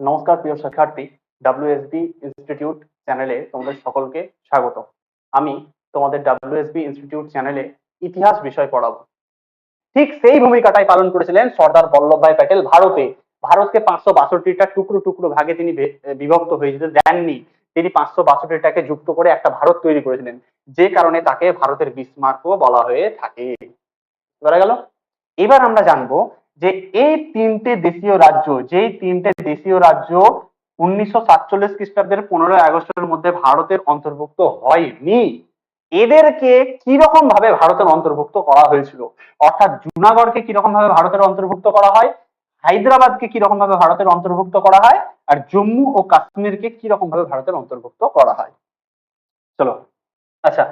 নমস্কার প্রিয় শিক্ষার্থী ডাব্লিউএসবি ইনস্টিটিউট চ্যানেলে তোমাদের সকলকে স্বাগত। আমি তোমাদের ডাব্লিউএসবি ইনস্টিটিউট চ্যানেলে ইতিহাস বিষয় পড়াবো। ঠিক সেই ভূমিকাটাই পালন করেছিলেন সর্দার বল্লভভাই প্যাটেল ভারতে। ভারতকে পাঁচশো বাষট্টিটা টুকরো টুকরো ভাগে তিনি বিভক্ত হয়ে যেতে দেননি। তিনি পাঁচশো বাষট্টিটাকে যুক্ত করে একটা ভারত তৈরি করেছিলেন, যে কারণে তাকে ভারতের বিস্মার্কও বলা হয়ে থাকে। বলা গেল। এবার আমরা জানব যে এই তিনটে দেশীয় রাজ্য, যেই তিনটে দেশীয় রাজ্য উনিশশো সাতচল্লিশ খ্রিস্টাব্দের পনেরোই আগস্টের মধ্যে ভারতের অন্তর্ভুক্ত হয়নি, এদেরকে কীরকম ভাবে ভারতের অন্তর্ভুক্ত করা হয়েছিল? অর্থাৎ জুনাগড়কে কীরকম ভাবে ভারতের অন্তর্ভুক্ত করা হয়? হায়দ্রাবাদকে কীরকম ভাবে ভারতের অন্তর্ভুক্ত করা হয়? আর জম্মু ও কাশ্মীরকে কীরকম ভাবে ভারতের অন্তর্ভুক্ত করা হয়? চলো আচ্ছা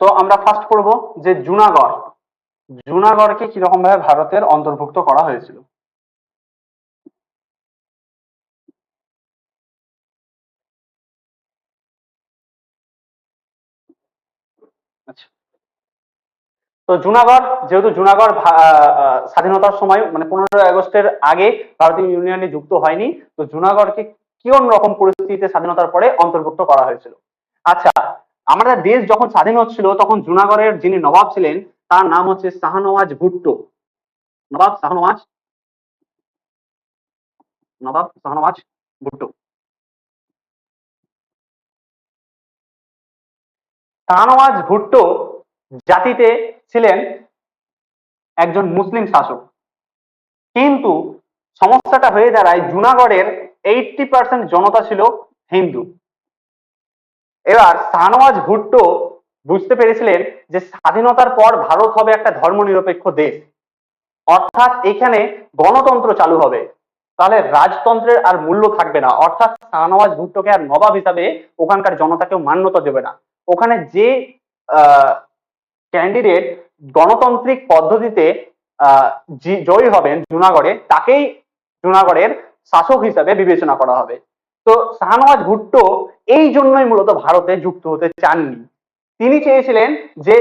তো আমরা ফার্স্ট করব যে জুনাগড় জুনাগড়কে কীরকম ভাবে ভারতের অন্তর্ভুক্ত করা হয়েছিল? আচ্ছা। তো জুনাগড়, যেহেতু জুনাগড় স্বাধীনতার সময় মানে পনেরোই আগস্টের আগে ভারতীয় ইউনিয়নে যুক্ত হয়নি, তো জুনাগড়কে কোন রকম পরিস্থিতিতে স্বাধীনতার পরে অন্তর্ভুক্ত করা হয়েছিল? আচ্ছা আমাদের দেশ যখন স্বাধীন হচ্ছিল, তখন জুনাগড়ের যিনি নবাব ছিলেন তার নাম হচ্ছে শাহনওয়াজ ভুট্টো। নবাব শাহনওয়াজ। নবাব শাহনওয়াজ ভুট্টো। শাহনওয়াজ ভুট্টো জাতিতে ছিলেন একজন মুসলিম শাসক। কিন্তু সমস্যাটা হয়ে দাঁড়ায় জুনাগড়ের এইটটি পার্সেন্ট জনতা ছিল হিন্দু। এবার শাহনওয়াজ ভুট্টো বুঝতে পেরেছিলেন যে স্বাধীনতার পর ভারত হবে একটা ধর্মনিরপেক্ষ দেশ। অর্থাৎ এখানে গণতন্ত্র চালু হবে। তাহলে রাজতন্ত্রের আর মূল্য থাকবে না। অর্থাৎ শাহনওয়াজ ভুট্টোকে আর নবাব হিসাবে ওখানকার জনতাকেও মান্যতা দেবে না। ওখানে যে ক্যান্ডিডেট গণতান্ত্রিক পদ্ধতিতে জয়ী হবেন জুনাগড়ে, তাকেই জুনাগড়ের শাসক হিসাবে বিবেচনা করা হবে। তো শাহনওয়াজ ভুট্টো এই জন্যই মূলত ভারতে যুক্ত হতে চাননি। তিনি চেয়েছিলেন যে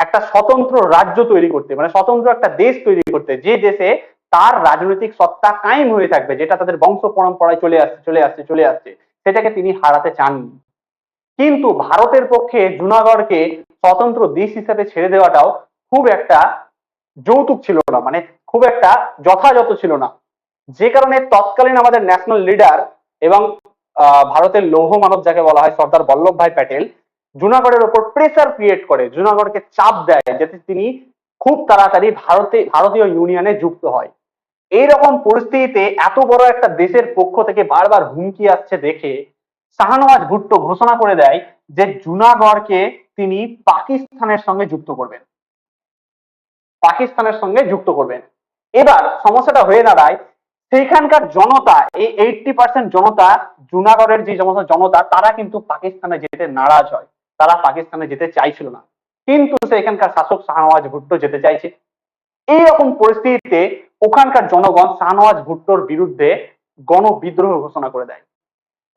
একটা স্বতন্ত্র রাজ্য তৈরি করতে মানে স্বতন্ত্র একটা দেশ তৈরি করতে, যে দেশে তার রাজনৈতিক সত্তা কায়েম হয়ে থাকবে, যেটা তাদের বংশ পরম্পরায় চলে আসছে চলে আসছে চলে আসছে, সেটাকে তিনি হারাতে চাননি। কিন্তু ভারতের পক্ষে জুনাগড়কে স্বতন্ত্র দেশ হিসেবে ছেড়ে দেওয়াটাও খুব একটা যৌতুক ছিল না মানে খুব একটা যথাযথ ছিল না। যে কারণে তৎকালীন আমাদের ন্যাশনাল লিডার এবং ভারতের লৌহ মানব যাকে বলা হয় সর্দার বল্লভ ভাই প্যাটেল জুনাগড়ের ওপর প্রেসার ক্রিয়েট করে, জুনাগড়কে চাপ দেয় যাতে তিনি খুব তাড়াতাড়ি ভারতে, ভারতীয় ইউনিয়নে যুক্ত হয়। এইরকম পরিস্থিতিতে এত বড় একটা দেশের পক্ষ থেকে বারবার হুমকি আসছে দেখে শাহনওয়াজ ভুট্টো ঘোষণা করে দেয় যে জুনাগড়কে তিনি পাকিস্তানের সঙ্গে যুক্ত করবেন। পাকিস্তানের সঙ্গে যুক্ত করবেন। এবার সমস্যাটা হয়ে দাঁড়ায়, সেইখানকার জনতা, এই এইটটি পার্সেন্ট জনতা, জুনাগড়ের যে সমস্ত জনতা, তারা কিন্তু পাকিস্তানে যেতে নারাজ হয়। তারা পাকিস্তানে যেতে চাইছিল না। কিন্তু সেখানকার শাসক শাহনওয়াজ ভুট্টো যেতে চাইছে। এইরকম পরিস্থিতিতে ওখানকার জনগণ শাহনওয়াজ ভুট্টোর বিরুদ্ধে গণবিদ্রোহ ঘোষণা করে দেয়।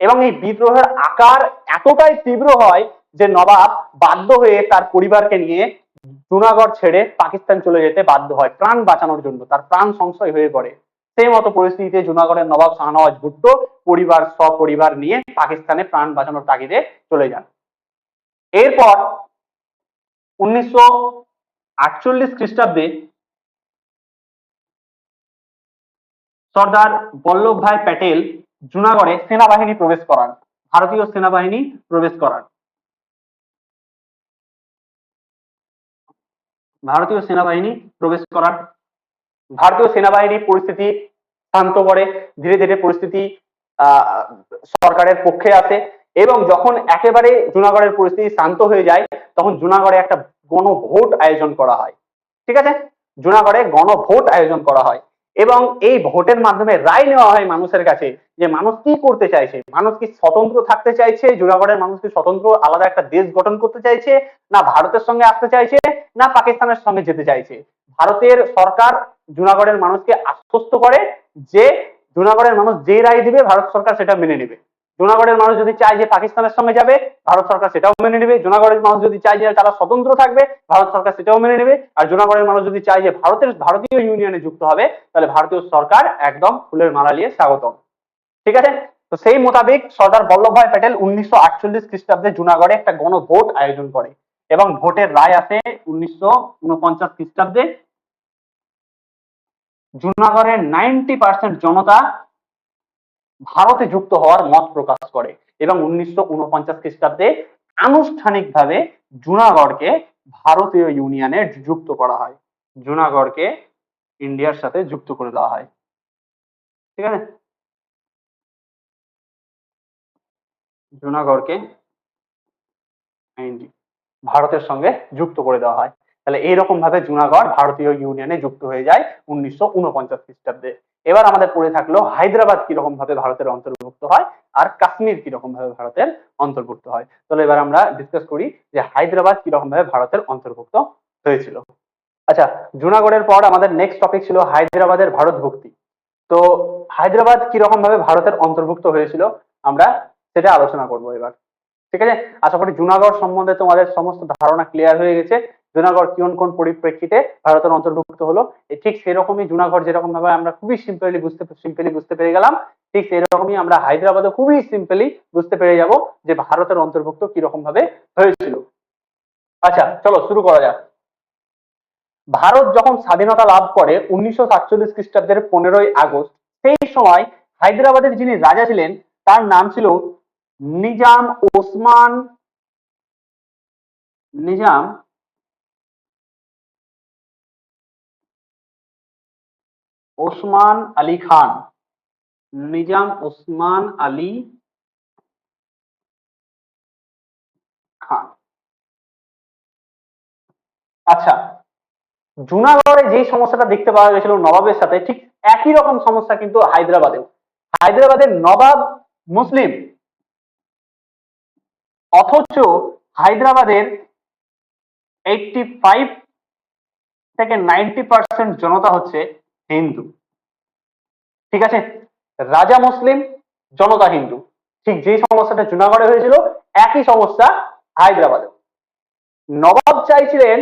এবং এই বিদ্রোহের আকার এতটাই তীব্র হয় যে নবাব বাধ্য হয়ে তার পরিবারকে নিয়ে জুনাগড় ছেড়ে পাকিস্তান চলে যেতে বাধ্য হয়, প্রাণ বাঁচানোর জন্য, তার প্রাণ সংশয় হয়ে পড়ে। সেই মতো পরিস্থিতিতে জুনাগড়ের নবাব শাহনওয়াজ ভুট্টো পরিবার, সপরিবার নিয়ে পাকিস্তানে প্রাণ বাঁচানোর তাগিদে চলে যান। এরপর উনিশশো আটচল্লিশ খ্রিস্টাব্দে সর্দার বল্লভভাই প্যাটেল জুনাগড়ে সেনাবাহিনী প্রবেশ করান, ভারতীয় সেনাবাহিনী প্রবেশ করান। ভারতীয় সেনাবাহিনী প্রবেশ করান। ভারতীয় সেনাবাহিনী পরিস্থিতি শান্ত করে, ধীরে ধীরে পরিস্থিতি সরকারের পক্ষে আসে এবং যখন একেবারে জুনাগড়ের পরিস্থিতি শান্ত হয়ে যায়, তখন জুনাগড়ে একটা গণভোট আয়োজন করা হয়। ঠিক আছে? জুনাগড়ে গণভোট আয়োজন করা হয় এবং এই ভোটের মাধ্যমে রায় নেওয়া হয় মানুষের কাছে যে মানুষ কি করতে চাইছে, মানুষ কি স্বতন্ত্র থাকতে চাইছে, জুনাগড়ের মানুষ কি স্বতন্ত্র আলাদা একটা দেশ গঠন করতে চাইছে, না ভারতের সঙ্গে আসতে চাইছে, না পাকিস্তানের সঙ্গে যেতে চাইছে? ভারতের সরকার জুনাগড়ের মানুষকে আশ্বস্ত করে যে জুনাগড়ের মানুষ যে রায় দিবে, ভারত সরকার সেটা মেনে নেবে। জুনাগড়ের মানুষ যদি চায় যে পাকিস্তানের সঙ্গে যাবে, ভারত সরকার সেটাও মেনে নেবে। জুনাগড়ের মানুষ যদি চায় যে তারা স্বতন্ত্র থাকবে, ভারত সরকার সেটাও মেনে নেবে। আর জুনাগড়ের মানুষ যদি চায় যে ভারতের, ভারতীয় ইউনিয়নে যুক্ত হবে, তাহলে ভারতীয় সরকার একদম ফুলের মালা নিয়ে স্বাগতম। ঠিক আছে? তো সেই মোতাবেক সর্দার বল্লভভাই প্যাটেল উনিশশো আটচল্লিশ খ্রিস্টাব্দে জুনাগড়ে একটা গণভোট আয়োজন করে এবং ভোটের রায় আসে উনিশশো উনপঞ্চাশ খ্রিস্টাব্দে। জুনাগড়ের নাইনটি পার্সেন্ট জনতা ভারতে যুক্ত হওয়ার মত প্রকাশ করে এবং উনিশশো উনপঞ্চাশ খ্রিস্টাব্দে আনুষ্ঠানিকভাবে জুনাগড়কে ভারতীয় ইউনিয়নে যুক্ত করা হয়। জুনাগড়কে ইন্ডিয়ার সাথে যুক্ত করে দেওয়া হয়। ঠিক আছে? জুনাগড়কে ভারতের সঙ্গে যুক্ত করে দেওয়া হয়। তাহলে এইরকম ভাবে জুনাগড় ভারতীয় ইউনিয়নে যুক্ত হয়ে যায় উনিশশো উনপঞ্চাশ খ্রিস্টাব্দে। এবার আমাদের পড়ে থাকল হায়দ্রাবাদ কীরকম ভাবে ভারতের অন্তর্ভুক্ত হয় আর কাশ্মীর কীরকম ভাবে ভারতের অন্তর্ভুক্ত হয়। তাহলে এবার আমরা ডিসকাস করি যে হায়দ্রাবাদ কীরকম ভাবে ভারতের অন্তর্ভুক্ত হয়েছিল। আচ্ছা জুনাগড়ের পর আমাদের নেক্সট টপিক ছিল হায়দ্রাবাদের ভারত ভক্তি। তো হায়দ্রাবাদ কীরকম ভাবে ভারতের অন্তর্ভুক্ত হয়েছিল আমরা সেটা আলোচনা করব এবার। ঠিক আছে? আশা করি জুনাগড় সম্বন্ধে তোমাদের সমস্ত ধারণা ক্লিয়ার হয়ে গেছে। জুনাগড় কোন কোন পরিপ্রেক্ষিতে ভারতের অন্তর্ভুক্ত হলো? ঠিক সেরকমই জুনাগড় যেরকম ভাবে আমরা খুবই সিম্পলি বুঝতে সিম্পলি বুঝতে পেরে গেলাম, ঠিক সেরকমই আমরা হায়দ্রাবাদে খুবই সিম্পলি বুঝতে পেরে যাব যে ভারতের অন্তর্ভুক্ত কীরকম ভাবে হয়েছিল। আচ্ছা চলো শুরু করা যাক। ভারত যখন স্বাধীনতা লাভ করে উনিশশো সাতচল্লিশ খ্রিস্টাব্দের পনেরোই আগস্ট, সেই সময় হায়দ্রাবাদের যিনি রাজা ছিলেন, তার নাম ছিল নিজাম ওসমান নিজাম ওসমান আলী খান। নিজাম ওসমান আলী খান। আচ্ছা জুনাগড়ে যে সমস্যাটা দেখতে পাওয়া গেছিল নবাবের সাথে, ঠিক একই রকম সমস্যা কিন্তু হায়দ্রাবাদেও। হায়দ্রাবাদের নবাব মুসলিম। অথচ হায়দ্রাবাদের এইটটি ফাইভ থেকে নাইনটি পার্সেন্ট জনতা হচ্ছে হিন্দু। ঠিক আছে? রাজা মুসলিম, জনতা হিন্দু। ঠিক যে সমস্যাটা জুনাগড়ে হয়েছিল, একই সমস্যা হায়দ্রাবাদে। নবাব চাইছিলেন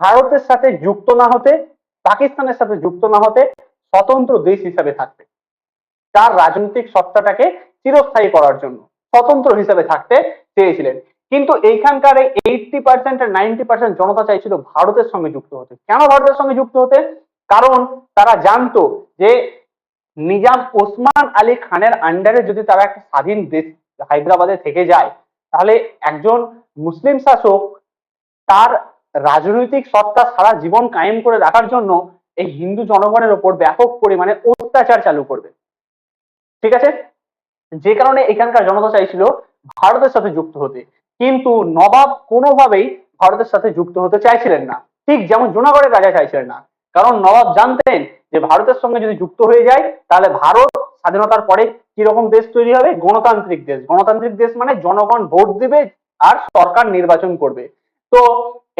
ভারতের সাথে যুক্ত না হতে, পাকিস্তানের সাথে যুক্ত না হতে স্বতন্ত্র দেশ হিসাবে থাকতে। তার রাজনৈতিক সত্তাটাকে চিরস্থায়ী করার জন্য স্বতন্ত্র হিসাবে থাকতে চেয়েছিলেন। কিন্তু এইখানকার এই এইটটি পার্সেন্ট আর নাইনটি পার্সেন্ট জনতা চাইছিল ভারতের সঙ্গে যুক্ত হতে। কেন ভারতের সঙ্গে যুক্ত হতে? কারণ তারা জানতো যে নিজাম ওসমান আলী খানের আন্ডারে যদি তারা একটা স্বাধীন দেশ হায়দ্রাবাদে থেকে যায়, তাহলে একজন মুসলিম শাসক তার রাজনৈতিক সত্তা সারা জীবন কায়েম করে রাখার জন্য এই হিন্দু জনগণের ওপর ব্যাপক পরিমাণে অত্যাচার চালু করবে। ঠিক আছে? যে কারণে এখানকার জনতা চাইছিল ভারতের সাথে যুক্ত হতে। কিন্তু নবাব কোনোভাবেই ভারতের সাথে যুক্ত হতে চাইছিলেন না। ঠিক যেমন জুনাগড়ের রাজা চাইছিলেন না। কারণ নবাব জানতেন যে ভারতের সঙ্গে যদি যুক্ত হয়ে যায়, তাহলে ভারত স্বাধীনতার পরে কীরকম দেশ তৈরি হবে? গণতান্ত্রিক দেশ। গণতান্ত্রিক দেশ মানে জনগণ ভোট দিবে আর সরকার নির্বাচন করবে। তো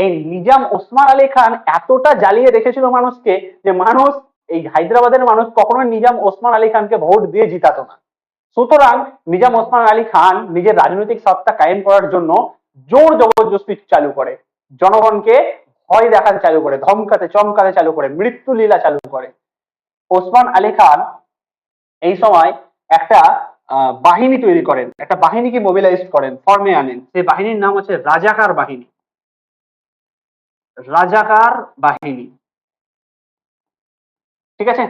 এই নিজাম ওসমান আলী খান এতটা জ্বালিয়ে রেখেছিল মানুষকে যে মানুষ, এই হায়দ্রাবাদের মানুষ কখনোই নিজাম ওসমান আলী খানকে ভোট দিয়ে জিতাতো না। সুতরাং নিজাম ওসমান আলী খান নিজের রাজনৈতিক সত্তা কায়েম করার জন্য জোর জবরদস্তি চালু করে। জনগণকে ভয় দেখাতে চালু করে, ধমকাতে, চমকাতে চালু করে, মৃত্যু লীলা চালু করে। ওসমান আলী খান এই সময় একটা বাহিনী তৈরি করেন, একটা বাহিনীকে মোবিলাইজ করেন ফর্মে আনেন। সেই বাহিনীর নাম হচ্ছে রাজাকার বাহিনী। রাজাকার বাহিনী। ঠিক আছে?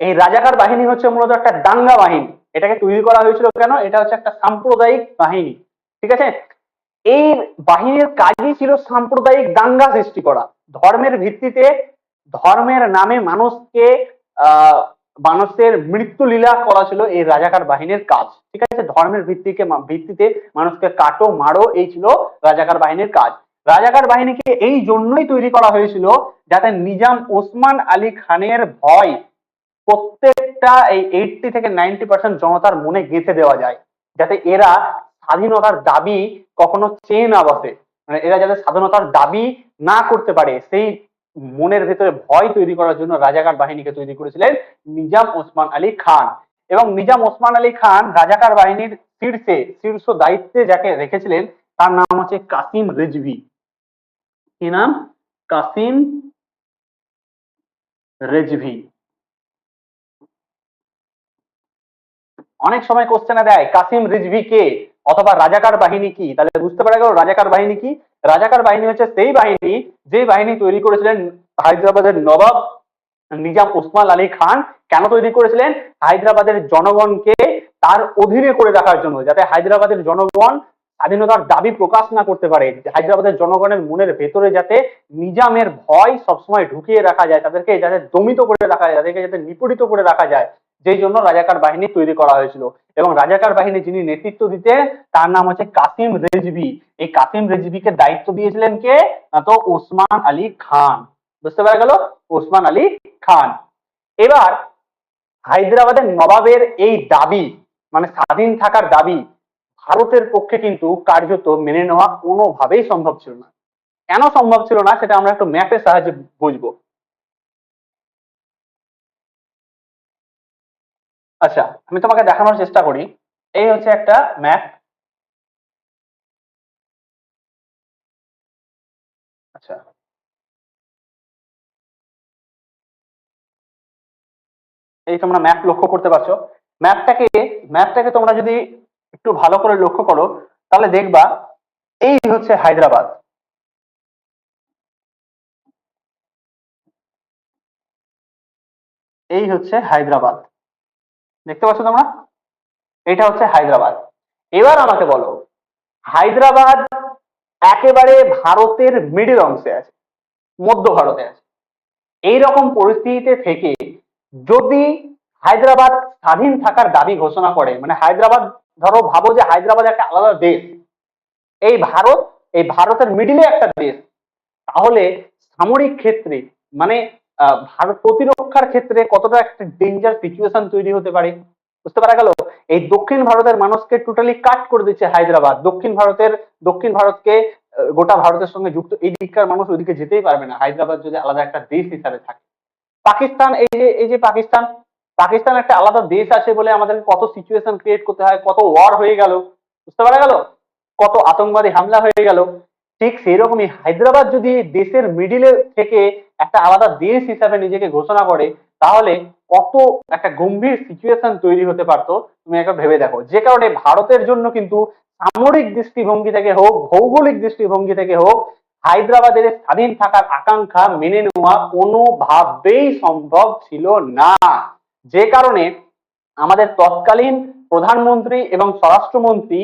এই রাজাকার বাহিনী হচ্ছে মূলত একটা দাঙ্গা বাহিনী। এটাকে তৈরি করা হয়েছিল কেন? এটা হচ্ছে একটা সাম্প্রদায়িক বাহিনী। ঠিক আছে? এই বাহিনীর কাজই ছিল সাম্প্রদায়িক দাঙ্গা সৃষ্টি করা। ধর্মের ভিত্তিতে ধর্মের নামে মানুষকে মানুষের মৃত্যু লীলা করা ছিল এই রাজাকার বাহিনীর কাজ। ঠিক আছে? ধর্মের ভিত্তিকে ভিত্তিতে মানুষকে কাটো, মারো, এই ছিল রাজাকার বাহিনীর কাজ। রাজাকার বাহিনীকে এই জন্যই তৈরি করা হয়েছিল যাতে নিজাম ওসমান আলী খানের ভয় প্রত্যেকটা এই এইটটি থেকে নাইনটি পার্সেন্ট জনতার মনে গেঁথে দেওয়া যায়। যাতে এরা স্বাধীনতার দাবি কখনো চেয়ে না বসে। মানে এরা যাতে স্বাধীনতার দাবি না করতে পারে, সেই মনের ভেতরে ভয় তৈরি করার জন্য রাজাকার বাহিনীকে তৈরি করেছিলেন নিজাম ওসমান আলী খান। এবং নিজাম ওসমান আলী খান রাজাকার বাহিনীর শীর্ষে, শীর্ষ দায়িত্বে যাকে রেখেছিলেন, তার নাম হচ্ছে কাসিম রেজভি। কি নাম? কাসিম রেজভি। অনেক সময় কোশ্চেনে দেয়, কাসিম রিজভি কে? অথবা রাজাকার বাহিনী কি? তাহলে বুঝতে পারা গেল রাজাকার বাহিনী কি? রাজাকার বাহিনী হচ্ছে সেই বাহিনী, যে বাহিনী তৈরি করেছিলেন হায়দ্রাবাদের নবাব নিজাম ওসমান আলী খান। কেন তৈরি করেছিলেন? হায়দ্রাবাদের জনগণকে তার অধীনে করে রাখার জন্য, যাতে হায়দ্রাবাদের জনগণ স্বাধীনতার দাবি প্রকাশ না করতে পারে। হায়দ্রাবাদের জনগণের মনের ভেতরে যাতে নিজামের ভয় সবসময় ঢুকিয়ে রাখা যায়, তাদেরকে যাতে দমিত করে রাখা যায়, তাদেরকে যাতে নিপীড়িত করে রাখা যায়। যেই জন্য রাজাকার বাহিনী তৈরি করা হয়েছিল। এবং রাজাকার বাহিনী যিনি নেতৃত্ব দিতে, তার নাম হচ্ছে কাসিম রেজভি। এই কাসিম রেজভিকে দায়িত্ব দিয়েছিলেন কে? তো ওসমান আলী খান। বুঝতে পারা গেল? ওসমান আলী খান। এবার হায়দ্রাবাদের নবাবের এই দাবি মানে স্বাধীন থাকার দাবি, ভারতের পক্ষে কিন্তু কার্যত মেনে নেওয়া কোনোভাবেই সম্ভব ছিল না। কেন সম্ভব ছিল না, সেটা আমরা একটু ম্যাপের সাহায্যে বুঝব। আচ্ছা আমি তোমাকে দেখানোর চেষ্টা করি। এই হচ্ছে একটা ম্যাপ আচ্ছা। এই তোমরা ম্যাপ লক্ষ্য করতে পারছ। ম্যাপটাকে ম্যাপটাকে তোমরা যদি একটু ভালো করে লক্ষ্য করো, তাহলে দেখবা এই হচ্ছে হায়দ্রাবাদ। এই হচ্ছে হায়দ্রাবাদ। দেখতে পাচ্ছ তোমরা? এটা হচ্ছে হায়দ্রাবাদ। এবার আমাকে বলো, হায়দ্রাবাদ একেবারে ভারতের মিডিল অংশে আছে, মধ্য ভারতে আছে। এই রকম পরিস্থিতিতে থেকে যদি হায়দ্রাবাদ স্বাধীন থাকার দাবি ঘোষণা করে মানে হায়দ্রাবাদ, ধরো ভাবো যে হায়দ্রাবাদ একটা আলাদা দেশ, এই ভারত, এই ভারতের মিডিলে একটা দেশ, তাহলে সামরিক ক্ষেত্রে মানে ভারত প্রতিরক্ষার ক্ষেত্রে কতটা একটা ডেঞ্জার সিচুয়েশন তৈরি হতে পারে? বুঝতে পারা গেল? এই দক্ষিণ ভারতের মানুষকে টোটালি কাট করে দিচ্ছে হায়দ্রাবাদ। দক্ষিণ ভারতের, দক্ষিণ ভারতকে গোটা ভারতের সঙ্গে যুক্ত এই দিককার মানুষ ওইদিকে যেতেই পারবে না। হায়দ্রাবাদ যদি আলাদা একটা দেশ হিসাবে থাকে। পাকিস্তান, এই যে এই যে পাকিস্তান পাকিস্তান একটা আলাদা দেশ আছে বলে আমাদের কত সিচুয়েশন ক্রিয়েট করতে হয়, কত ওয়ার হয়ে গেল। বুঝতে পারা গেল? কত আতঙ্কবাদী হামলা হয়ে গেল। ঠিক সেই রকমই হায়দ্রাবাদ যদি দেশের মিডিলে থেকে একটা আলাদা দেশ হিসাবে নিজেকে ঘোষণা করে, তাহলে কত একটা গম্ভীর সিচুয়েশন তৈরি হতে পারতো, তুমি একবার ভেবে দেখো। যে কারণে ভারতের জন্য কিন্তু সামরিক দৃষ্টিভঙ্গি থেকে হোক, ভৌগোলিক দৃষ্টিভঙ্গি থেকে হোক, হায়দ্রাবাদের স্বাধীন থাকার আকাঙ্ক্ষা মেনে নেওয়া কোনোভাবেই সম্ভব ছিল না। যে কারণে আমাদের তৎকালীন প্রধানমন্ত্রী এবং স্বরাষ্ট্রমন্ত্রী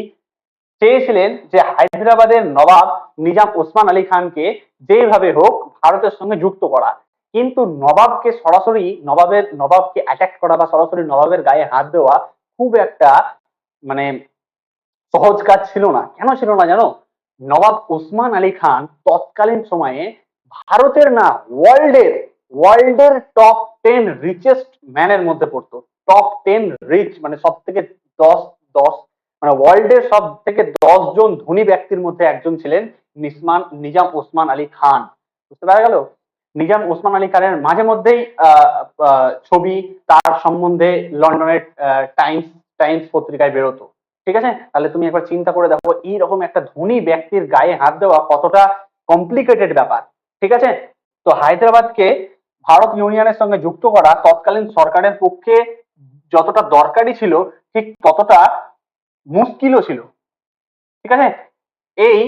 চেয়েছিলেন যে হায়দ্রাবাদের নবাব নিজাম ওসমান আলী খানকে যেভাবে হোক ভারতের সঙ্গে যুক্ত করা। কিন্তু নবাবকে সরাসরি নবাবের, নবাবকে অ্যাটাক করা বা সরাসরি নবাবের গায়ে হাত দেওয়া খুব একটা মানে সহজ কাজ ছিল না। কেন ছিল না জানো? নবাব ওসমান আলী খান তৎকালীন সময়ে ভারতের না ওয়ার্ল্ডের ওয়ার্ল্ডের টপ টেন রিচেস্ট ম্যানের মধ্যে পড়তো। টপ টেন রিচ মানে সব থেকে দশ দশ মানে ওয়ার্ল্ডের সব থেকে দশ জন ধনী ব্যক্তির মধ্যে একজন ছিলেন নিসমান, নিজাম ওসমান আলী খান। বুঝতে পারা গেল? নিজাম ওসমান আলী খানের মাঝে মধ্যেই ছবি তার সম্বন্ধে লন্ডনের টাইমস টাইমস পত্রিকায় বেরোতো। ঠিক আছে? তাহলে তুমি একবার চিন্তা করে দেখো, এইরকম একটা ধনী ব্যক্তির গায়ে হাত দেওয়া কতটা কমপ্লিকেটেড ব্যাপার। ঠিক আছে? তো হায়দ্রাবাদকে ভারত ইউনিয়নের সঙ্গে যুক্ত করা তৎকালীন সরকারের পক্ষে যতটা দরকারি ছিল, ঠিক ততটা মুশকিলও ছিল। ঠিক আছে? এই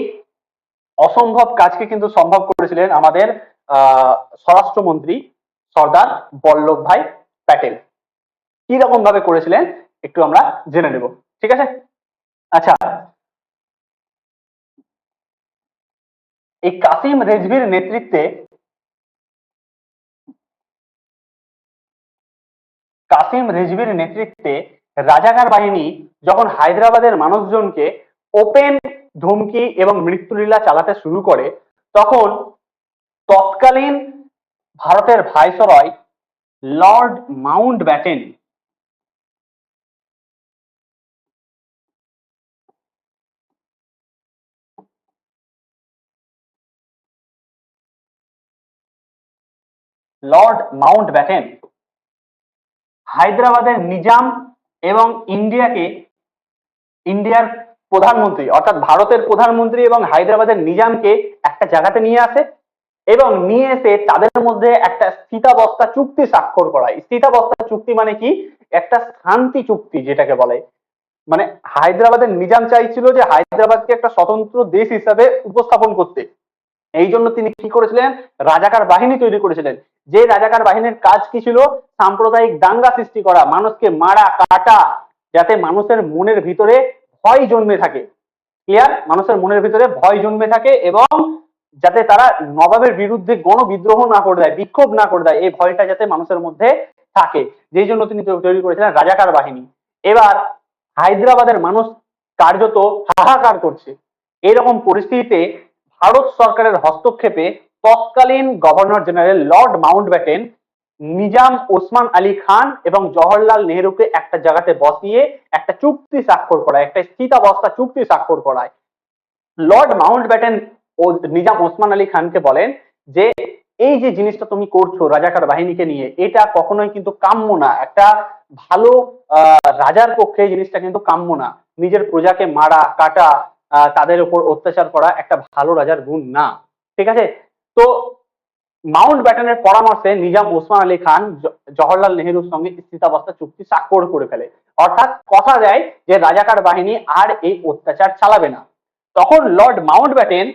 অসম্ভব কাজকে কিন্তু সম্ভব করেছিলেন আমাদের স্বরাষ্ট্রমন্ত্রী সর্দার বল্লভ ভাই প্যাটেল। কি রকম ভাবে করেছিলেন একটু আমরা জেনে নেব। ঠিক আছে? আচ্ছা। এই কাসিম রেজভির নেতৃত্বে কাসিম রেজভির নেতৃত্বে রাজাকার বাহিনী যখন হায়দ্রাবাদের মানুষজনকে ওপেন ধমকি এবং মৃত্যুলীলা চালাতে শুরু করে, তখন তৎকালীন ভারতের viceroy lord Mountbatten lord Mountbatten হায়দ্রাবাদের নিজাম এবং ইন্ডিয়াকে, ইন্ডিয়ার প্রধানমন্ত্রী, অর্থাৎ ভারতের প্রধানমন্ত্রী এবং হায়দ্রাবাদের নিজামকে একটা জায়গাতে নিয়ে আসে এবং নিয়ে এসে তাদের মধ্যে একটা স্থিতাবস্থা চুক্তি স্বাক্ষর করায় স্থিতাবস্থা চুক্তি মানে কি? একটা শান্তি চুক্তি যেটাকে বলে। মানে হায়দ্রাবাদের নিজাম চাইছিল যে হায়দ্রাবাদকে একটা স্বতন্ত্র দেশ হিসাবে উপস্থাপন করতে। এই জন্য তিনি কি করেছিলেন? রাজাকার বাহিনী তৈরি করেছিলেন। যে রাজাকার বাহিনীর কাজ কি ছিল? সাম্প্রদায়িক দাঙ্গা সৃষ্টি করা, মানুষকে মারা, কাটা, যাতে মানুষের মনের ভিতরে ভয় জন্মে থাকে। ক্লিয়ার মানুষের মনের ভিতরে ভয় জন্মে থাকে এবং যাতে তারা নবাবের বিরুদ্ধে গণবিদ্রোহ না করে দেয়, বিক্ষোভ না করে দেয়, এই ভয়টা যাতে মানুষের মধ্যে থাকে। যেই জন্য তিনি তৈরি করেছিলেন রাজাকার বাহিনী। এবার হায়দ্রাবাদের মানুষ কার্যত হাহাকার করছে। এরকম পরিস্থিতিতে ভারত সরকারের হস্তক্ষেপে তৎকালীন governor general lord Mountbatten Nizam Osman Ali Khan এবং জওহরলাল নেহরুকে একটা জায়গাতে বসিয়ে একটা চুক্তি স্বাক্ষর করায়, একটা স্থিতাবস্থা চুক্তি স্বাক্ষর করায়। লর্ড মাউন্ট ব্যাটেন ও নিজাম ওসমান আলী খানকে বলেন যে, এই যে জিনিসটা তুমি করছ রাজাকার বাহিনীকে নিয়ে, এটা কখনোই কিন্তু কাম্য না। একটা ভালো রাজার পক্ষে জিনিসটা কিন্তু কাম্য না। নিজের প্রজাকে মারা, কাটা তাদের উপর অত্যাচার করা একটা ভালো রাজার গুণ না। ঠিক আছে? তো মাউন্ট ব্যাটনের পরামর্শে নিজাম ওসমান আলী খান জওহরলাল নেহরুর সঙ্গে স্থিতাবস্থা চুক্তি স্বাক্ষর করে ফেলে। অর্থাৎ কথা দেয় যে রাজাকার বাহিনী আর এই অত্যাচার চালাবে না। তখন Lord Mountbatten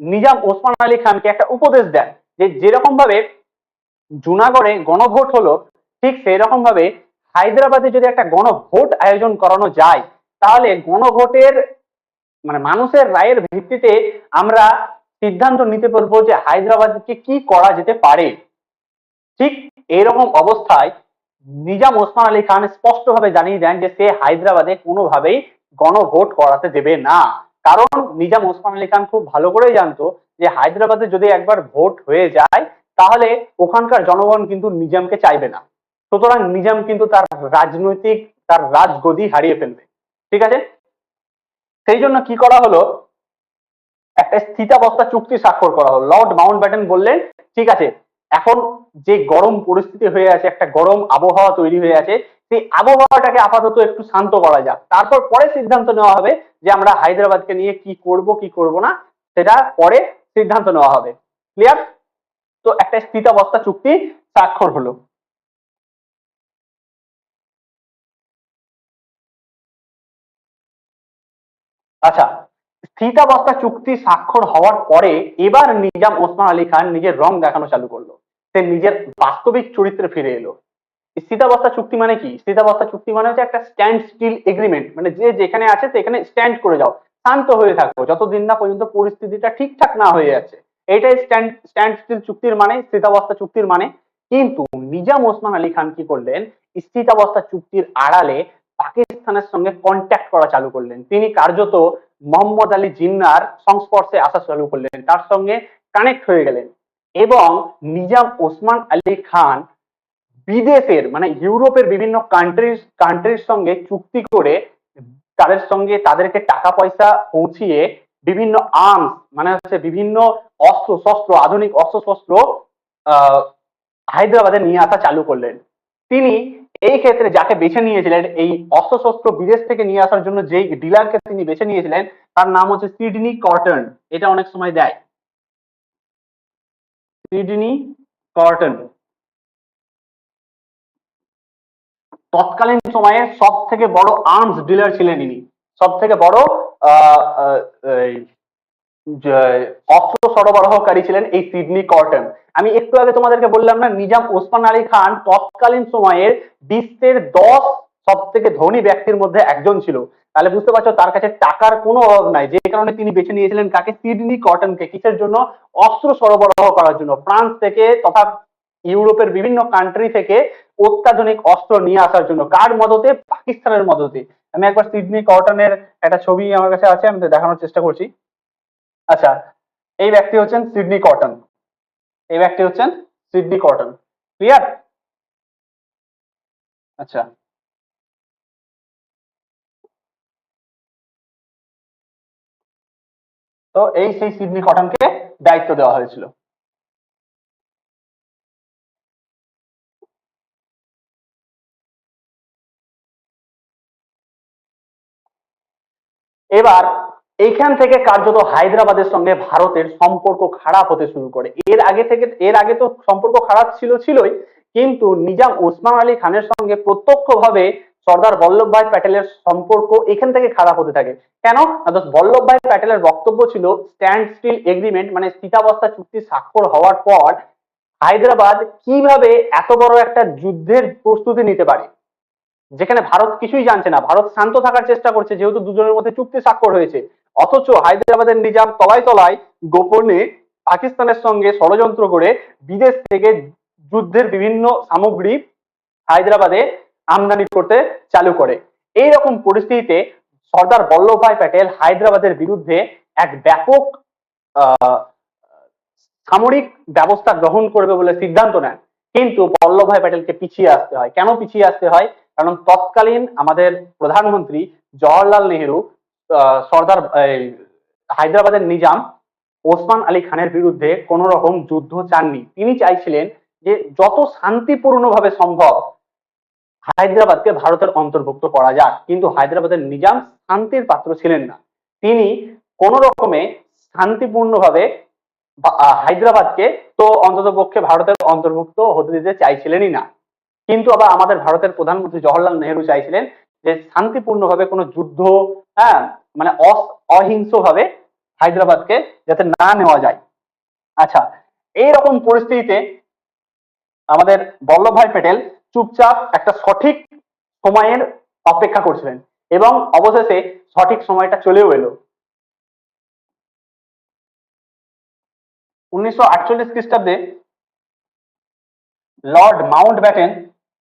Nizam Osman Ali খানকে একটা উপদেশ দেন যে যেরকম ভাবে জুনাগড়ে গণভোট হলো, ঠিক সেই রকম ভাবে হায়দ্রাবাদে যদি একটা গণভোট আয়োজন করানো যায়, তাহলে গণভোটের মানে মানুষের রায়ের ভিত্তিতে আমরা সিদ্ধান্ত নিতে পারব যে হায়দ্রাবাদকে কি করা যেতে পারে। ঠিক এরকম অবস্থায় নিজাম ওসমান আলী খান স্পষ্টভাবে জানিয়ে দেন যে সে হায়দ্রাবাদে কোনোভাবেই গণভোট করাতে দেবে না। কারণ নিজাম ওসমান আলী খান খুব ভালো করেই জানতো যে হায়দ্রাবাদে যদি একবার ভোট হয়ে যায়, তাহলে ওখানকার জনগণ কিন্তু নিজামকে চাইবে না। সুতরাং নিজাম কিন্তু তার রাজনৈতিক, তার রাজগদি হারিয়ে ফেলবে। ঠিক আছে? সেই জন্য কি করা হলো? একটা স্থিতাবস্থা চুক্তি স্বাক্ষর করা হলো। লর্ড মাউন্ট ব্যাটেন বললেন, ঠিক আছে, এখন যে গরম পরিস্থিতি হয়ে আছে, একটা গরম আবহাওয়া তৈরি হয়ে আছে, সেই আবহাওয়াটাকে আপাতত একটু শান্ত করা যাক। তারপর পরে সিদ্ধান্ত নেওয়া হবে যে আমরা হায়দ্রাবাদকে নিয়ে কি করব কি করব না, সেটা পরে সিদ্ধান্ত নেওয়া হবে। ক্লিয়ার? তো একটা স্থিতাবস্থা চুক্তি স্বাক্ষর হলো। আচ্ছা স্থিতাবস্থা চুক্তি স্বাক্ষর হওয়ার পরে এবার নিজাম ওসমান আলী খান নিজের রং দেখানো চালু করল। সে নিজের বাস্তবিক চরিত্রে ফিরে এলো। স্থিতাবস্থা চুক্তি মানে কি? স্থিতাবস্থা চুক্তি মানে হচ্ছে একটা স্ট্যান্ড স্টিল এগ্রিমেন্ট মানে যে যেখানে আছে সেখানে স্ট্যান্ড করে যাও, শান্ত হয়ে থাকো, যতদিন না পর্যন্ত পরিস্থিতিটা ঠিকঠাক না হয়ে যাচ্ছে। এটাই স্ট্যান্ড স্ট্যান্ড স্টিল চুক্তির মানে স্থিতাবস্থা চুক্তির মানে। কিন্তু নিজাম ওসমান আলী খান কি করলেন? স্থিতাবস্থা চুক্তির আড়ালে পাকিস্তানের সঙ্গে কন্ট্যাক্ট করা চালু করলেন। তিনি কার্যত মোহাম্মদ আলী জিন্নার সংস্পর্শে আসা চালু করলেন। তার সঙ্গে কানেক্ট হয়ে গেলেন। এবং নিজাম ওসমান আলী খান বিদেশের মানে ইউরোপের বিভিন্ন কান্ট্রির কান্ট্রির সঙ্গে চুক্তি করে তাদের সঙ্গে তাদেরকে টাকা পয়সা পৌঁছিয়ে বিভিন্ন আর্মস মানে হচ্ছে বিভিন্ন অস্ত্র শস্ত্র আধুনিক অস্ত্র শস্ত্র আহ, হায়দ্রাবাদে নিয়ে আসা চালু করলেন। তিনি এই ক্ষেত্রে যাকে বেছে নিয়েছিলেন, এই অস্ত্রশস্ত্র বিদেশ থেকে নিয়ে আসার জন্য যেই ডিলারকে তিনি বেছে নিয়েছিলেন, তার নাম হচ্ছে সিডনি কটন এটা অনেক সময় দেয়। সিডনি কটন তৎকালীন সময়ে সব থেকে বড় আর্মস ডিলার ছিলেন ইনি। সব থেকে বড় যে- অস্ত্র সরবরাহকারী ছিলেন এই সিডনি কটন আমি একটু আগে তোমাদেরকে বললাম না, নিজাম ওসমান আলী খান তৎকালীন সময়ের বিশ্বের দশ সব থেকে ধনী ব্যক্তির মধ্যে একজন ছিল। তাহলে বুঝতে পারছ, তার কাছে টাকার কোনো অভাব নাই। যে কারণে তিনি বেছে নিয়েছিলেন কাকে? সিডনি কটনকে, কিসের জন্য? অস্ত্র সরবরাহ করার জন্য। ফ্রান্স থেকে তথা ইউরোপের বিভিন্ন কান্ট্রি থেকে অত্যাধুনিক অস্ত্র নিয়ে আসার জন্য। কার মদতে? পাকিস্তানের মদতে। আমি একবার সিডনি কটনের একটা ছবি আমার কাছে আছে, আমি দেখানোর চেষ্টা করছি। আচ্ছা এই ব্যক্তি হচ্ছেন সিডনি কটন। এই ব্যক্তি হচ্ছেন সিডনি কটন। ক্লিয়ার? আচ্ছা। তো এই সেই সিডনি কটনকে দায়িত্ব দেওয়া হয়েছিল। এবার এইখান থেকে কার্যত হায়দ্রাবাদের সঙ্গে ভারতের সম্পর্ক খারাপ হতে শুরু করে। এর আগে থেকে, এর আগে তো সম্পর্ক খারাপ ছিল, ছিলই। কিন্তু নিজাম ওসমান আলী খানের সঙ্গে প্রত্যক্ষভাবে সর্দার বল্লভভাই প্যাটেলের সম্পর্ক এখান থেকে খারাপ হতে থাকে। কেন? বল্লভভাই প্যাটেলের বক্তব্য ছিল স্ট্যান্ড স্টিল এগ্রিমেন্ট মানে স্থিতাবস্থা চুক্তি স্বাক্ষর হওয়ার পর হায়দ্রাবাদ কীভাবে এত বড় একটা যুদ্ধের প্রস্তুতি নিতে পারে? যেখানে ভারত কিছুই জানছে না, ভারত শান্ত থাকার চেষ্টা করছে, যেহেতু দুজনের মধ্যে চুক্তি স্বাক্ষর হয়েছে। অথচ হায়দ্রাবাদের নিজাম তলায় তলায় গোপনে পাকিস্তানের সঙ্গে ষড়যন্ত্র করে বিদেশ থেকে যুদ্ধের বিভিন্ন সামগ্রী হায়দ্রাবাদে আমদানি করতে চালু করে। এই রকম পরিস্থিতিতে সর্দার বল্লভভাই প্যাটেল হায়দ্রাবাদের বিরুদ্ধে এক ব্যাপক সামরিক ব্যবস্থা গ্রহণ করবে বলে সিদ্ধান্ত নেন। কিন্তু বল্লভভাই প্যাটেলকে পিছিয়ে আসতে হয়। কেন পিছিয়ে আসতে হয়? কারণ তৎকালীন আমাদের প্রধানমন্ত্রী জওয়াহরলাল নেহেরু সর্দার হায়দ্রাবাদের নিজাম ওসমান আলী খানের বিরুদ্ধে কোন রকম যুদ্ধ চাননি। তিনি চাইছিলেন যে যত শান্তিপূর্ণভাবে সম্ভব হায়দ্রাবাদকে ভারতের অন্তর্ভুক্ত করা যাক। কিন্তু হায়দ্রাবাদের নিজাম শান্তির পাত্র ছিলেন না। তিনি কোন রকমে শান্তিপূর্ণভাবে হায়দ্রাবাদকে তো অন্তত পক্ষে ভারতের অন্তর্ভুক্ত হতে দিতে চাইছিলেনই না। কিন্তু আবার আমাদের ভারতের প্রধানমন্ত্রী জওহরলাল নেহরু চাইছিলেন যে শান্তিপূর্ণভাবে কোনো যুদ্ধ হ্যাঁ মানে অহিংস ভাবে হায়দ্রাবাদকে যাতে না নেওয়া যায়। আচ্ছা এইরকম পরিস্থিতিতে আমাদের বল্লভভাই প্যাটেল চুপচাপ একটা সঠিক সময়ের অপেক্ষা করছিলেন এবং অবশেষে সঠিক সময়টা চলেও এলো। উনিশশো আটচল্লিশ খ্রিস্টাব্দে লর্ড মাউন্ট ব্যাটেন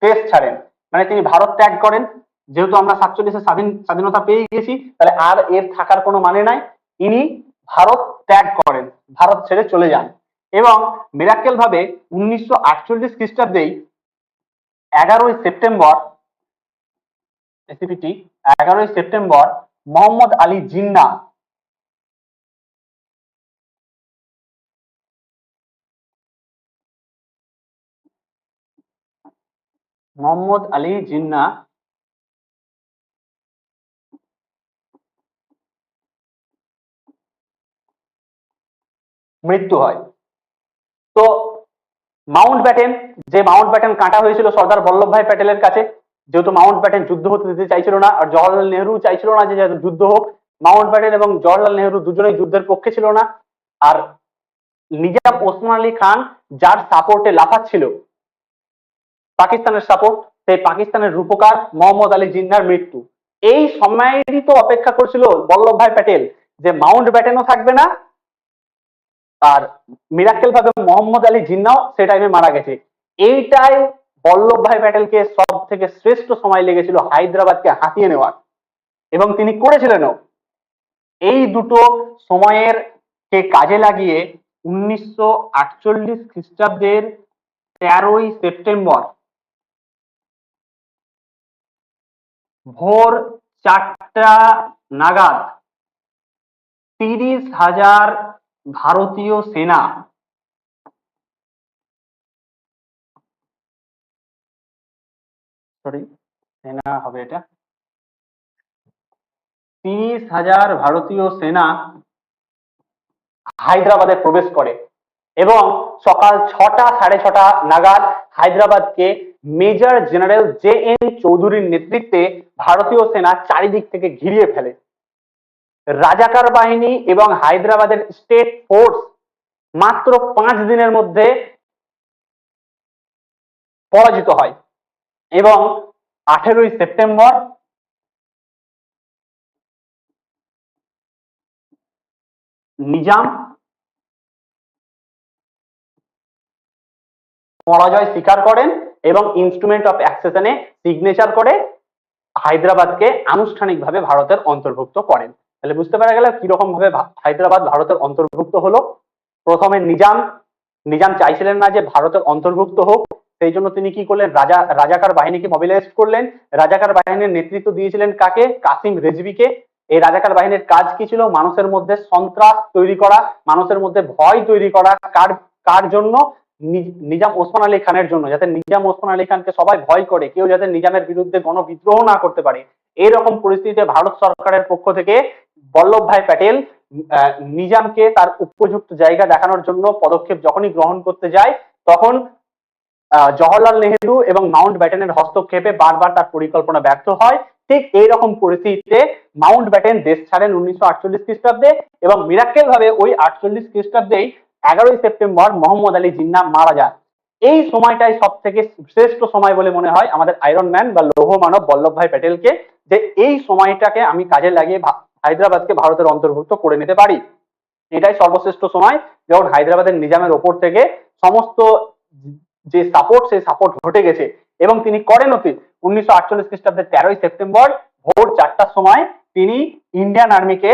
টেস্ট ছাড়েন। মানে তিনি ভারত ত্যাগ করেন। যেহেতু আমরা সাতচল্লিশে স্বাধীন, স্বাধীনতা পেয়ে গেছি তাহলে আর এর থাকার কোনো মানে নাই। ইনি ভারত ত্যাগ করেন, ভারত ছেড়ে চলে যান। এবং মিরাক্কেল ভাবে উনিশশো আটচল্লিশ খ্রিস্টাব্দেই এগারোই সেপ্টেম্বর এগারোই সেপ্টেম্বর মোহাম্মদ আলী জিন্না মোহাম্মদ আলী জিন্না। মৃত্যু হয়। তো মাউন্ট ব্যাটেন যে মাউন্ট ব্যাটেন কাটা হয়েছিল সর্দার বল্লভভাই প্যাটেলের কাছে, যেহেতু মাউন্ট ব্যাটেন যুদ্ধ হতে দিতে চাইছিল না, আর জওয়াহরলাল নেহরু চাইছিল না যে যুদ্ধ হোক, মাউন্ট ব্যাটেন এবং জওয়াহরলাল নেহরু দুজনেই যুদ্ধের পক্ষে ছিল না। আর নিজাম ওসমান আলী খান, যার সাপোর্টে লাফাচ্ছিল পাকিস্তানের সাপোর্ট সেই পাকিস্তানের রূপকার মোহাম্মদ আলী জিন্নার মৃত্যু। এই সময়েরই তো অপেক্ষা করছিল বল্লভভাই প্যাটেল যে মাউন্ট ব্যাটেনও থাকবে না, আর মিরাক্কেল ভাবে মোহাম্মদ আলী জিন্নাও সে টাইমে মারা গেছে। এইটাই বল্লভভাই প্যাটেলকে সব থেকে শ্রেষ্ঠ সময় লেগেছিল হায়দ্রাবাদকে হাতিয়ে নেওয়ার। এবং তিনি করেছিলেনও। এই দুটো সময়ের কে কাজে লাগিয়ে উনিশশো আটচল্লিশ খ্রিস্টাব্দের তেরোই সেপ্টেম্বর ভোর চারটা নাগাদ তিরিশ হাজার ভারতীয় সেনা সরি, সেনা হবে এটা। তিরিশ হাজার ভারতীয় সেনা হায়দ্রাবাদে প্রবেশ করে এবং সকাল ছটা, সাড়ে ছটা নাগাদ হায়দ্রাবাদকে মেজর জেনারেল জে এন চৌধুরীর নেতৃত্বে ভারতীয় সেনা চারিদিক থেকে ঘিরিয়ে ফেলে। রাজাকার বাহিনী এবং হায়দ্রাবাদের স্টেট ফোর্স মাত্র পাঁচ দিনের মধ্যে পরাজিত হয় এবং আঠেরোই সেপ্টেম্বর নিজাম পরাজয় স্বীকার করেন এবং ইনস্ট্রুমেন্ট অফ অ্যাক্সেশনে সিগনেচার করে হায়দ্রাবাদকে আনুষ্ঠানিকভাবে ভারতের অন্তর্ভুক্ত করেন। তাহলে বুঝতে পারা গেল কীরকম ভাবে হায়দ্রাবাদ ভারতের অন্তর্ভুক্ত হলো? প্রথমে নিজাম নিজাম চাইছিলেন না যে ভারতের অন্তর্ভুক্ত হোক, সেই জন্য তিনি কি করলেন? রাজা, রাজাকার বাহিনীকে মোবিলাইজ করলেন। রাজাকার বাহিনীর নেতৃত্ব দিয়েছিলেন কাকে? কাসিম রেজভিকে। এই রাজাকার বাহিনীর কাজ কি ছিল? মানুষের মধ্যে সন্ত্রাস তৈরি করা, মানুষের মধ্যে ভয় তৈরি করা। কার কার জন্য? নিজাম ওসমান আলী খানের জন্য, যাতে নিজাম ওসমান আলী খানকে সবাই ভয় করে, কেউ যাতে নিজামের বিরুদ্ধে গণবিদ্রোহ না করতে পারে। এইরকম পরিস্থিতিতে ভারত সরকারের পক্ষ থেকে বল্লভ ভাই প্যাটেল নিজামকে তার উপযুক্ত জায়গা দেখানোর জন্য পদক্ষেপ যখনই গ্রহণ করতে যায়, তখন জওহরলাল নেহেরু এবং মাউন্ট ব্যাটেনের হস্তক্ষেপে বারবার তার পরিকল্পনা ব্যর্থ হয়। ঠিক এইরকম পরিস্থিতিতে মাউন্ট ব্যাটেন দেশ ছাড়েন উনিশশো আটচল্লিশ খ্রিস্টাব্দে এবং মিরাক্কেল ভাবে ওই আটচল্লিশ খ্রিস্টাব্দেই এগারোই সেপ্টেম্বর মোহাম্মদ আলী জিন্না মারা যান। এই সময়টাই সব থেকে শ্রেষ্ঠ সময় বলে মনে হয় আমাদের আয়রন ম্যান বা লৌহ মানব বল্লভভাই প্যাটেলকে, যে এই সময়টাকে আমি কাজে লাগিয়ে হায়দ্রাবাদকে ভারতের অন্তর্ভুক্ত করে নিতে পারি। এটাই সর্বশ্রেষ্ঠ সময়। যখন হায়দ্রাবাদের নিজামের ওপর থেকে সমস্ত যে সাপোর্ট সেই সাপোর্ট ঘটে গেছে এবং তিনি করেন অতি। উনিশশো আটচল্লিশ খ্রিস্টাব্দের তেরোই সেপ্টেম্বর ভোর চারটার সময় তিনি ইন্ডিয়ান আর্মিকে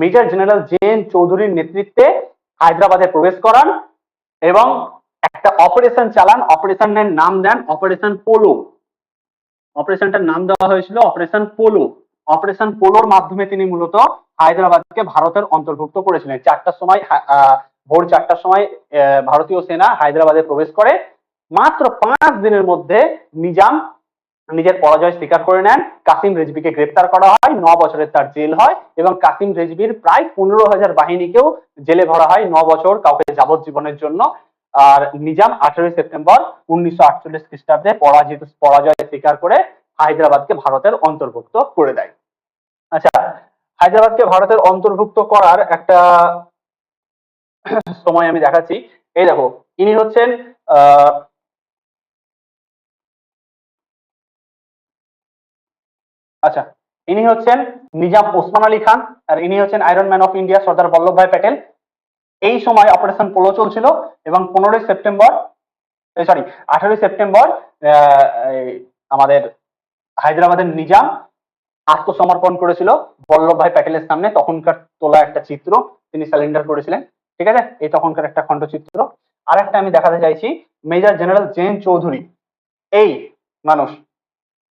মেজর জেনারেল জে এন চৌধুরীর নেতৃত্বে হায়দ্রাবাদে প্রবেশ করান এবং একটা অপারেশন চালান। অপারেশনের নাম দেন অপারেশন পোলো। অপারেশনটার নাম দেওয়া হয়েছিল অপারেশন পোলো। অপারেশন পোলোর মাধ্যমে তিনি মূলত হায়দ্রাবাদকে ভারতের অন্তর্ভুক্ত করেছিলেন। চারটার সময় ভোর চারটার সময় ভারতীয় সেনা হায়দ্রাবাদে প্রবেশ করে। মাত্র পাঁচ দিনের মধ্যে নিজাম নিজের পরাজয় স্বীকার করে নেন। কাসিম রেজবিকে গ্রেপ্তার করা হয়। ন বছরের তার জেল হয় এবং কাসিম রেজবির প্রায় পনেরো হাজার বাহিনীকেও জেলে ভরা হয় ন বছর কাউকে যাবজ্জীবনের জন্য। আর নিজাম আঠারোই সেপ্টেম্বর উনিশশো আটচল্লিশ খ্রিস্টাব্দে পরাজিত, পরাজয় স্বীকার করে হায়দ্রাবাদকে ভারতের অন্তর্ভুক্ত করে দেয়। আচ্ছা হায়দ্রাবাদকে ভারতের অন্তর্ভুক্ত করার একটা সময় আমি দেখাচ্ছি। এই দেখো, ইনি হচ্ছেন, আহ আচ্ছা ইনি হচ্ছেন নিজাম ওসমান আলী খান আর ইনি হচ্ছেন iron man of India Sardar Vallabhbhai Patel. এই সময় অপারেশন পোলো চলছিল এবং পনেরোই সেপ্টেম্বর সরি আঠারোই সেপ্টেম্বর আমাদের হায়দ্রাবাদের নিজাম আত্মসমর্পণ করেছিল বল্লভভাই প্যাটেলের সামনে। তখনকার তোলা একটা চিত্র তিনি স্যালেন্ডার করেছিলেন, ঠিক আছে? এই তখনকার একটা খণ্ডচিত্র। আর একটা আমি দেখাতে চাইছি, মেজর জেনারেল জেন চৌধুরী। এই মানুষ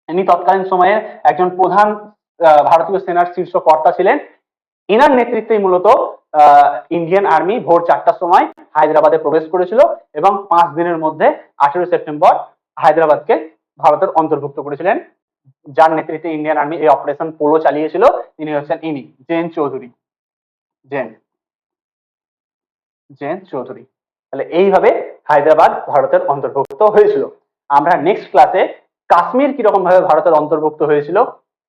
ইনি তৎকালীন সময়ে একজন প্রধান ভারতীয় সেনার শীর্ষ কর্তা ছিলেন। ইনার নেতৃত্বেই মূলত ইন্ডিয়ান আর্মি ভোর চারটার সময় হায়দ্রাবাদে প্রবেশ করেছিল এবং পাঁচ দিনের মধ্যে আঠেরোই সেপ্টেম্বর হায়দ্রাবাদকে ভারতের অন্তর্ভুক্ত করেছিলেন। যার নেতৃত্বে ইন্ডিয়ান আর্মি এই অপারেশন পোলো চালিয়েছিল। তিনি হচ্ছেন ইনি, gen Chowdhury. Gen. Gen Chowdhury. তাহলে এইভাবে হায়দ্রাবাদ ভারতের অন্তর্ভুক্ত হয়েছিল। আমরা নেক্সট ক্লাসে কাশ্মীর কীরকম ভাবে ভারতের অন্তর্ভুক্ত হয়েছিল?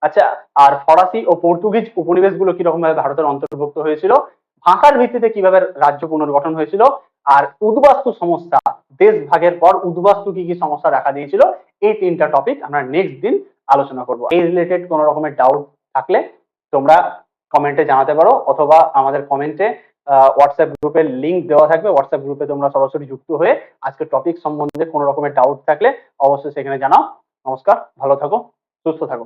আচ্ছা আর ফরাসি ও পর্তুগিজ উপনিবেশগুলো কীরকম ভাবে ভারতের অন্তর্ভুক্ত হয়েছিল? ভাষার ভিত্তিতে কীভাবে রাজ্য পুনর্গঠন হয়েছিল? আর উদ্বাস্তু সমস্যা দেশ ভাগের পর উদ্বাস্তু কি কি সমস্যা দেখা দিয়েছিল? এই তিনটা টপিক আমরা নেক্সট দিন আলোচনা করব। এই রিলেটেড কোনো রকমের ডাউট থাকলে তোমরা কমেন্টে জানাতে পারো, অথবা আমাদের কমেন্টে হোয়াটসঅ্যাপ গ্রুপের লিঙ্ক দেওয়া থাকবে। হোয়াটসঅ্যাপ গ্রুপে তোমরা সরাসরি যুক্ত হয়ে আজকে টপিক সম্বন্ধে কোনো রকমের ডাউট থাকলে অবশ্যই সেখানে জানাও। নমস্কার ভালো থাকো সুস্থ থাকো।